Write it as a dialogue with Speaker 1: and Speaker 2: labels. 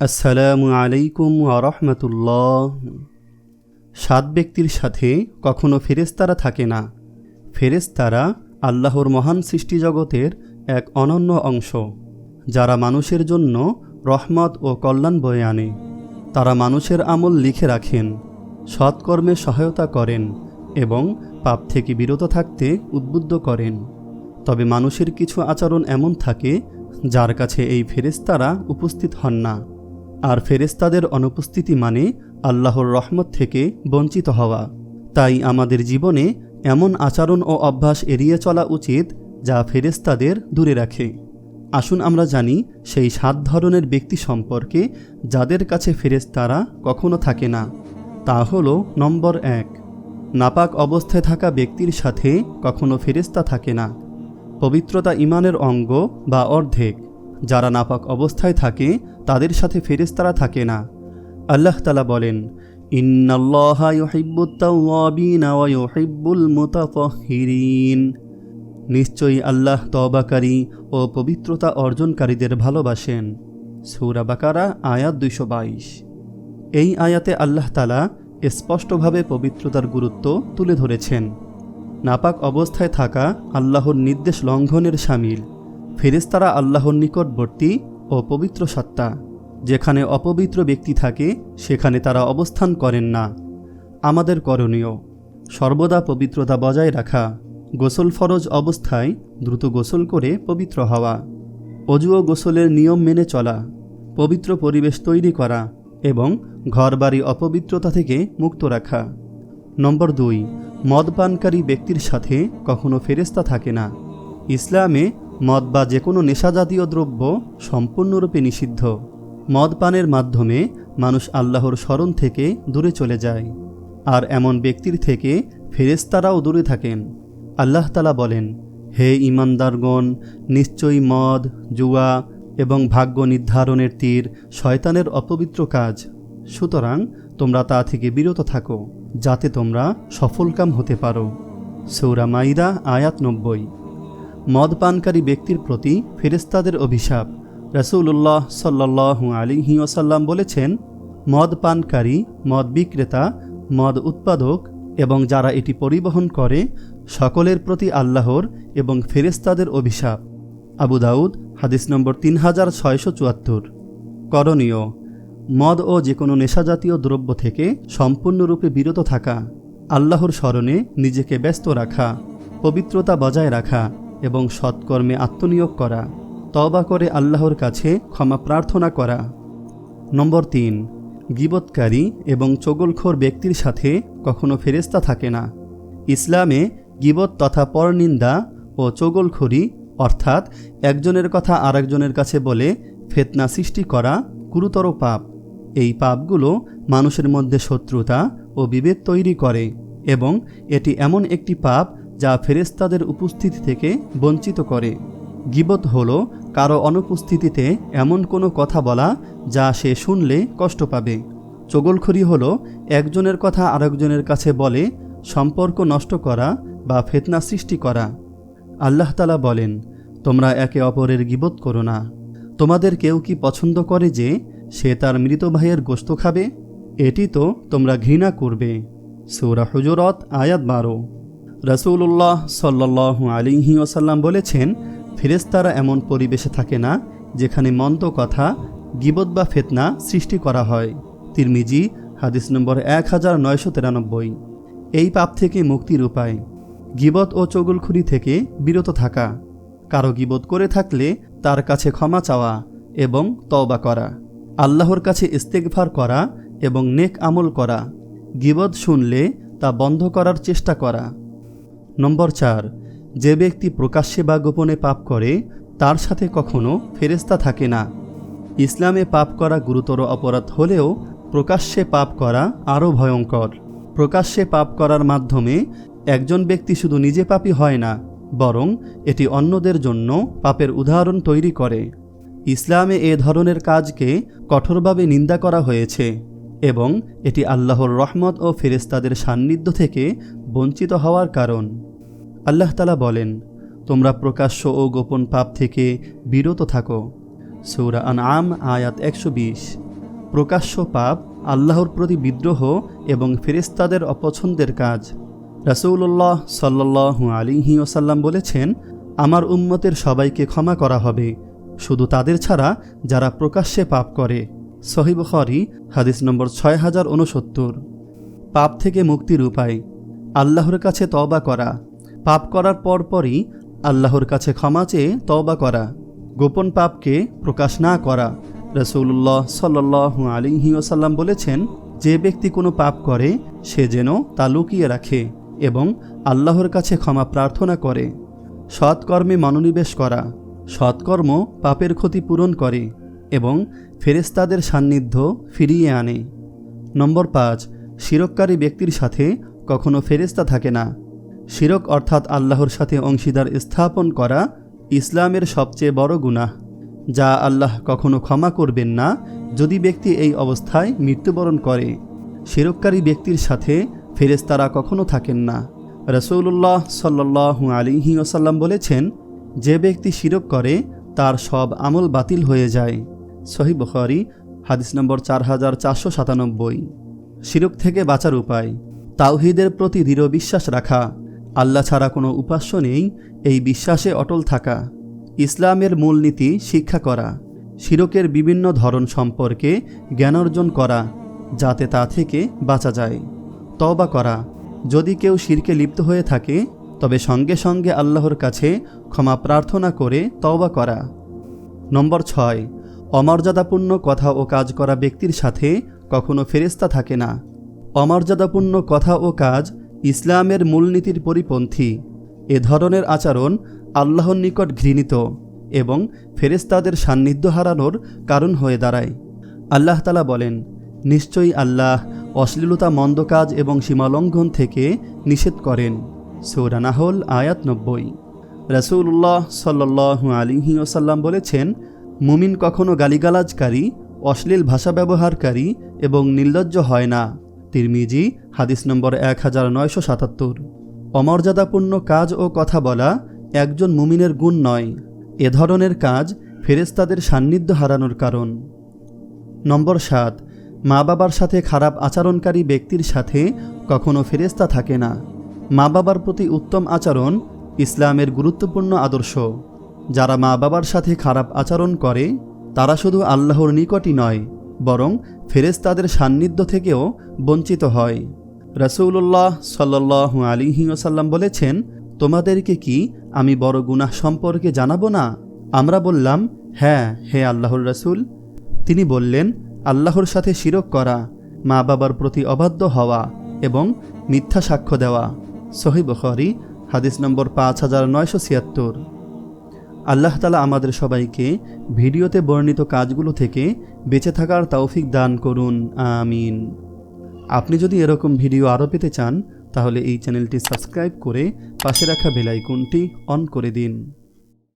Speaker 1: আসসালামু আলাইকুম আরহামতুল্লাহ সাত ব্যক্তির সাথে কখনো ফেরেস্তারা থাকে না। ফেরেস্তারা আল্লাহর মহান সৃষ্টিজগতের এক অনন্য অংশ, যারা মানুষের জন্য রহমত ও কল্যাণ বয়ে আনে। তারা মানুষের আমল লিখে রাখেন, সৎকর্মে সহায়তা করেন এবং পাপ থেকে বিরত থাকতে উদ্বুদ্ধ করেন। তবে মানুষের কিছু আচরণ এমন থাকে, যার কাছে এই ফেরেস্তারা উপস্থিত হন না। আর ফেরেস্তাদের অনুপস্থিতি মানে আল্লাহর রহমত থেকে বঞ্চিত হওয়া। তাই আমাদের জীবনে এমন আচরণ ও অভ্যাস এড়িয়ে চলা উচিত যা ফেরেস্তাদের দূরে রাখে। আসুন আমরা জানি সেই সাত ধরনের ব্যক্তি সম্পর্কে যাদের কাছে ফেরেস্তারা কখনো থাকে না। তা হল নম্বর এক, নাপাক অবস্থায় থাকা ব্যক্তির সাথে কখনো ফেরেস্তা থাকে না। পবিত্রতা ইমানের অঙ্গ বা অর্ধেক। যারা নাপাক অবস্থায় থাকে, তাদের সাথে ফেরেস্তারা থাকে না। আল্লাহ তালা বলেন নিশ্চয়ই আল্লাহ তবাকারী ও পবিত্রতা অর্জনকারীদের ভালোবাসেন। সূরা বাকারা, আয়াত দুইশো বাইশ। এই আয়াতে আল্লাহ তালা স্পষ্টভাবে পবিত্রতার গুরুত্ব তুলে ধরেছেন। নাপাক অবস্থায় থাকা আল্লাহর নির্দেশ লঙ্ঘনের সামিল। ফেরেস্তারা আল্লাহর নিকটবর্তী ও পবিত্র সত্তা। যেখানে অপবিত্র ব্যক্তি থাকে, সেখানে তারা অবস্থান করেন না। আমাদের করণীয়, সর্বদা পবিত্রতা বজায় রাখা, গোসল ফরজ অবস্থায় দ্রুত গোসল করে পবিত্র হওয়া, অজু ও গোসলের নিয়ম মেনে চলা, পবিত্র পরিবেশ তৈরি করা এবং ঘরবাড়ি অপবিত্রতা থেকে মুক্ত রাখা। নম্বর দুই, মদ পানকারী ব্যক্তির সাথে কখনো ফেরেস্তা থাকে না। ইসলামে মদ বা যে কোনো নেশাজাতীয় দ্রব্য সম্পূর্ণরূপে নিষিদ্ধ। মদ পানের মাধ্যমে মানুষ আল্লাহর স্মরণ থেকে দূরে চলে যায়। আর এমন ব্যক্তির থেকে ফেরেস্তারাও দূরে থাকেন। আল্লাহ তালা বলেন, হে ইমানদারগণ নিশ্চয়ই মদ, জুয়া এবং ভাগ্য নির্ধারণের তীর শয়তানের অপবিত্র কাজ। সুতরাং তোমরা তা থেকে বিরত থাকো, যাতে তোমরা সফলকাম হতে পারো। সৌরা মাইদা, আয়াত নব্বই। মদ পানকারী ব্যক্তির প্রতি ফেরেস্তাদের অভিশাপ। রসুল্লাহ সাল্লাহ আলিহি ওসাল্লাম বলেছেন মদ পানকারী মদ বিক্রেতা, মদ উৎপাদক এবং যারা এটি পরিবহন করে, সকলের প্রতি আল্লাহর এবং ফেরেস্তাদের অভিশাপ। আবু দাউদ, হাদিস নম্বর তিন হাজার ছয়শো চুয়াত্তর। করণীয়, মদ ও যে কোনো নেশাজাতীয় দ্রব্য থেকে সম্পূর্ণরূপে বিরত থাকা, আল্লাহর স্মরণে নিজেকে ব্যস্ত রাখা, পবিত্রতা বজায় রাখা এবং সৎকর্মে আত্মনিয়োগ করা তবা করে আল্লাহর কাছে ক্ষমা প্রার্থনা করা। নম্বর তিন, গিবৎকারী এবং চগলখোর ব্যক্তির সাথে কখনো ফেরেস্তা থাকে না। ইসলামে গিবত তথা পরনিন্দা ও চগলখড়ি, অর্থাৎ একজনের কথা আরেকজনের কাছে বলে ফেতনা সৃষ্টি করা গুরুতর পাপ। এই পাপগুলো মানুষের মধ্যে শত্রুতা ও বিভেদ তৈরি করে এবং এটি এমন একটি পাপ যা ফেরেস্তাদের উপস্থিতি থেকে বঞ্চিত করে। গিবত হল কারও অনুপস্থিতিতে এমন কোনো কথা বলা যা সে শুনলে কষ্ট পাবে। চগলখড়ি হল একজনের কথা আরেকজনের কাছে বলে সম্পর্ক নষ্ট করা বা ফেতনা সৃষ্টি করা। আল্লাহ তালা বলেন, তোমরা একে অপরের গিবত করো না। তোমাদের কেউ কি পছন্দ করে যে সে তার মৃত ভাইয়ের গোস্ত খাবে? এটি তো তোমরা ঘৃণা করবে। সৌরা হুজরত আয়াত বারো। রসুল্লাহ সাল্লাহ আলিহি ওসাল্লাম বলেছেন ফেরেস্তারা এমন পরিবেশে থাকে না যেখানে মন্দ কথা, গিবত বা ফেতনা সৃষ্টি করা হয়। তিরমিজি, হাদিস নম্বর এক হাজার নয়শো তিরানব্বই। এই পাপ থেকে মুক্তির উপায়। গিবত ও চগুলখুরি থেকে বিরত থাকা। কারও গিবত করে থাকলে তার কাছে ক্ষমা চাওয়া এবং তওবা করা। আল্লাহর কাছে ইস্তেকভার করা এবং নেক আমল করা। গিবত শুনলে তা বন্ধ করার চেষ্টা করা। নম্বর চার, যে ব্যক্তি প্রকাশ্যে বা গোপনে পাপ করে, তার সাথে কখনো ফেরেস্তা থাকে না। ইসলামে পাপ করা গুরুতর অপরাধ হলেও প্রকাশ্যে পাপ করা আরও ভয়ঙ্কর। প্রকাশ্যে পাপ করার মাধ্যমে একজন ব্যক্তি শুধু নিজে পাপই হয় না, বরং এটি অন্যদের জন্য পাপের উদাহরণ তৈরি করে। ইসলামে এ ধরনের কাজকে কঠোরভাবে নিন্দা করা হয়েছে এবং এটি আল্লাহর রহমত ও ফেরেস্তাদের সান্নিধ্য থেকে বঞ্চিত হওয়ার কারণ। আল্লাহ তালা বলেন, তোমরা প্রকাশ্য ও গোপন পাপ থেকে বিরত থাকো। সৌরা আন আম আয়াত একশো বিশ। প্রকাশ্য পাপ আল্লাহর প্রতি বিদ্রোহ এবং ফেরেস্তাদের অপছন্দের কাজ। রাসৌল্লাহ সাল্লাহ আলিহি ওসাল্লাম বলেছেন, আমার উম্মতের সবাইকে ক্ষমা করা হবে, শুধু তাদের ছাড়া যারা প্রকাশ্যে পাপ করে। সহিবখরি হাদিস নম্বর ছয় হাজার উনসত্তর পাপ থেকে মুক্তির উপায়, আল্লাহর কাছে তওবা করা। পাপ করার পরপরই আল্লাহর কাছে ক্ষমা চেয়ে তওবা করা, গোপন পাপকে প্রকাশ না করা। রসুল্লাহ সাল্লাহ আলিহি ওসাল্লাম বলেছেন, যে ব্যক্তি কোনো পাপ করে, সে যেন তা লুকিয়ে রাখে এবং আল্লাহর কাছে ক্ষমা প্রার্থনা করে। সৎকর্মে মনোনিবেশ করা, সৎকর্ম পাপের ক্ষতি পূরণ করে এবং ফেরেস্তাদের সান্নিধ্য ফিরিয়ে আনে। নম্বর পাঁচ শিরককারী ব্যক্তির সাথে কখনো ফেরেস্তা থাকে না। শিরক অর্থাৎ আল্লাহর সাথে অংশীদার স্থাপন করা ইসলামের সবচেয়ে বড় গুনাহ, যা আল্লাহ কখনো ক্ষমা করবেন না যদি ব্যক্তি এই অবস্থায় মৃত্যুবরণ করে। শিরককারী ব্যক্তির সাথে ফেরেস্তারা কখনো থাকেন না। রসৌল্লাহ সাল্লাহ আলিহি ওসাল্লাম বলেছেন, যে ব্যক্তি শিরক করে, তার সব আমল বাতিল হয়ে যায়। সহি বখারি, হাদিস নম্বর চার হাজার চারশো সাতানব্বই। শিরক থেকে বাঁচার উপায়, তাওহিদের প্রতি দৃঢ় বিশ্বাস রাখা। আল্লাহ ছাড়া কোনো উপাস্য নেই, এই বিশ্বাসে অটল থাকা। ইসলামের মূলনীতি শিক্ষা করা, শিরকের বিভিন্ন ধরন সম্পর্কে জ্ঞান অর্জন করা, যাতে তা থেকে বাঁচা যায়। তওবা করা, যদি কেউ শিরকে লিপ্ত হয়ে থাকে, তবে সঙ্গে সঙ্গে আল্লাহর কাছে ক্ষমা প্রার্থনা করে তওবা করা। নম্বর ছয়, অমর্যাদাপূর্ণ কথা ও কাজ করা ব্যক্তির সাথে কখনো ফেরেস্তা থাকে না। অমর্যাদাপূর্ণ কথা ও কাজ ইসলামের মূলনীতির পরিপন্থী। এ ধরনের আচরণ আল্লাহর নিকট ঘৃণিত এবং ফেরেস্তাদের সান্নিধ্য হারানোর কারণ হয়ে দাঁড়ায়। আল্লাহ তালা বলেন, নিশ্চয়ই আল্লাহ অশ্লীলতা মন্দ কাজ এবং সীমালঙ্ঘন থেকে নিষেধ করেন। সৌরানাহল আয়াত নব্বই। রসুল্লাহ সাল্লাহ আলিহি ওসাল্লাম বলেছেন, মুমিন কখনো গালিগালাজকারী, অশ্লীল ভাষা ব্যবহারকারী এবং নির্লজ্জ হয় না। তিরমিজি, হাদিস নম্বর এক হাজার নয়শো সাতাত্তর। অমর্যাদাপূর্ণ কাজ ও কথা বলা একজন মুমিনের গুণ নয়। এ ধরনের কাজ ফেরেস্তাদের সান্নিধ্য হারানোর কারণ। নম্বর সাত মা বাবার সাথে খারাপ আচরণকারী ব্যক্তির সাথে কখনো ফেরেস্তা থাকে না। মা বাবার প্রতি উত্তম আচরণ ইসলামের গুরুত্বপূর্ণ আদর্শ। যারা মা বাবার সাথে খারাপ আচরণ করে, তারা শুধু আল্লাহর নিকটই নয় বরং ফেরেস্তাদের সান্নিধ্য থেকেও বঞ্চিত হয়। রসৌল্লাহ সাল্লাহ আলিহি ওসাল্লাম বলেছেন, তোমাদেরকে কি আমি বড় গুনাহ সম্পর্কে জানাব না? আমরা বললাম হ্যাঁ হে আল্লাহর রসুল। তিনি বললেন, আল্লাহর সাথে শিরক করা মা বাবার প্রতি অবাধ্য হওয়া এবং মিথ্যা সাক্ষ্য দেওয়া। সহি বখরি, হাদিস নম্বর পাঁচ হাজার নয়শো ছিয়াত্তর। আল্লাহ তালা আমাদের সবাইকে ভিডিওতে বর্ণিত কাজগুলো থেকে বেঁচে থাকার তৌফিক দান করুন, আমিন। আপনি যদি এরকম ভিডিও আরও পেতে চান, তাহলে এই চ্যানেলটি সাবস্ক্রাইব করে পাশে রাখা বেলাইকনটি অন করে দিন।